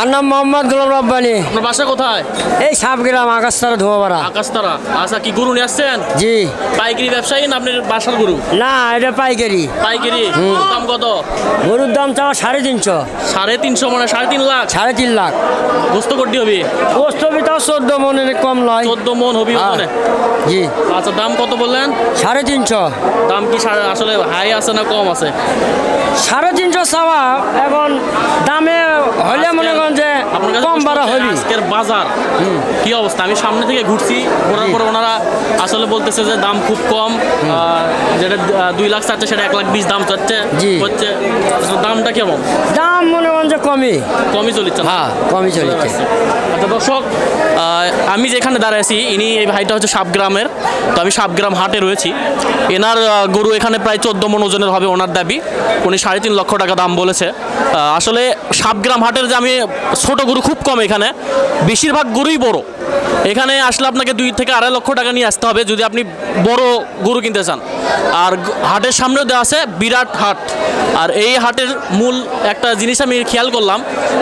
আর নাম মোহাম্মদ গোলাম রব্বানি। আপনার বাসা কোথায়? এই সাবগ্রাম আকাশতারা ধোয়াপাড়া আকাশতারা। আচ্ছা কি গরু নিয়ে আসছেন? জি। পাইকারি ব্যবসায়ী না আপনার বাসার গরু? না এটা পাইকারি। পাইকারি। দাম কত? গরুর দাম চাওয়া সাড়ে তিনশো। সাড়ে তিনশো মানে সাড়ে তিন লাখ? সাড়ে তিন লাখ। গোস্ত করতে হবে? ওস্তবি তাও চোদ্দ মনের কম নয়। চোদ্দ মন হবি হ্যাঁ। জি। আচ্ছা দাম কত বললেন? সাড়ে তিনশো। দাম কি আসলে হাই আছে না কম আছে? সাড়ে তিনশো চাওয়া এখন দামে হলে মনে করেন যে আপনার কাছে কম বাড়া হবি। আজকের বাজার কি অবস্থা? আমি সামনে থেকে ঘুরছি ঘোরার পর ওনারা আসলে বলতেছে যে দাম খুব কম যেটা দুই লাখ চাচ্ছে সেটা এক লাখ বিশ দাম চাচ্ছে হচ্ছে দামটা কেমন? দাম মনে করেন যে কমই। কমই চলিচ্ছে? হ্যাঁ কমই চলেছে আচ্ছা দর্শক আমি যেখানে দাঁড়াইছি ইনি এই ভাইটা হচ্ছে সাবগ্রামের তো আমি সাবগ্রাম হাটে রয়েছি। এনার গরু এখানে প্রায় চোদ্দ মন ওজনের হবে ওনার দাবি। উনি সাড়ে তিন লক্ষ টাকা দাম বলেছে। আসলে সাবগ্রাম হাটের যে আমি ছোট গরু খুব কম এখানে, বেশিরভাগ গরুই বড়। এখানে আসলে আপনাকে দুই থেকে আড়াই লক্ষ টাকা নিয়ে আসতে হবে যদি আপনি বড় গরু কিনতে চান। আর হাটের সামনেও দেওয়া আছে বিরাট হাট। আর এই হাটের মূল একটা জিনিস আমি খেয়াল করলাম,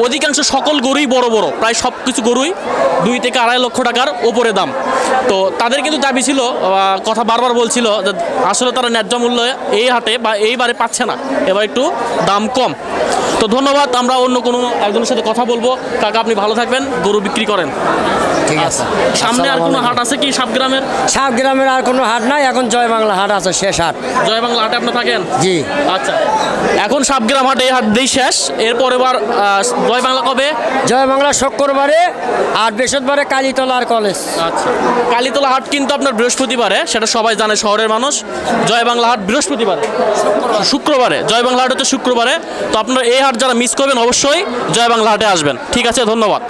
অধিকাংশ সকল গরুই বড় বড়, প্রায় সব কিছু গরুই দুই থেকে আড়াই লক্ষ টাকার ওপরে দাম। তো তাদের কিন্তু দাবি ছিল কথা বারবার বলছিল যে আসলে তারা ন্যায্য মূল্য এই হাটে বা এইবারে পাচ্ছে না। এবার একটু দাম কম। তো ধন্যবাদ আমরা অন্য কোনো একজনের সাথে কথা বলব। কাকা আপনি ভালো থাকবেন গরু বিক্রি করেন। ঠিক আছে। সামনে আর কোনো হাট আছে কি সাবগ্রামের সাবগ্রামের আর কোনো হাট নাই এখন জয় বাংলা হাট আছে শেষ হাট। জয় বাংলা হাটে আপনি থাকেন? জি। আচ্ছা এখন সাবগ্রাম হাটে এই হাট দিয়েই শেষ। এরপর এবার জয় বাংলা কবে? জয় বাংলা শুক্রবারে আর বৃহস্পতিবারে কালীতলার কলেজ। আচ্ছা। কালীতলা হাট কিন্তু আপনার বৃহস্পতিবারে, সেটা সবাই জানে শহরের মানুষ। জয় বাংলা হাট বৃহস্পতিবারে। শুক্রবারে। জয় বাংলা হাট হচ্ছে শুক্রবারে। তো আপনারা এই হাট যারা মিস করবেন, অবশ্যই জয় বাংলা হাটে আসবেন। ঠিক আছে, ধন্যবাদ।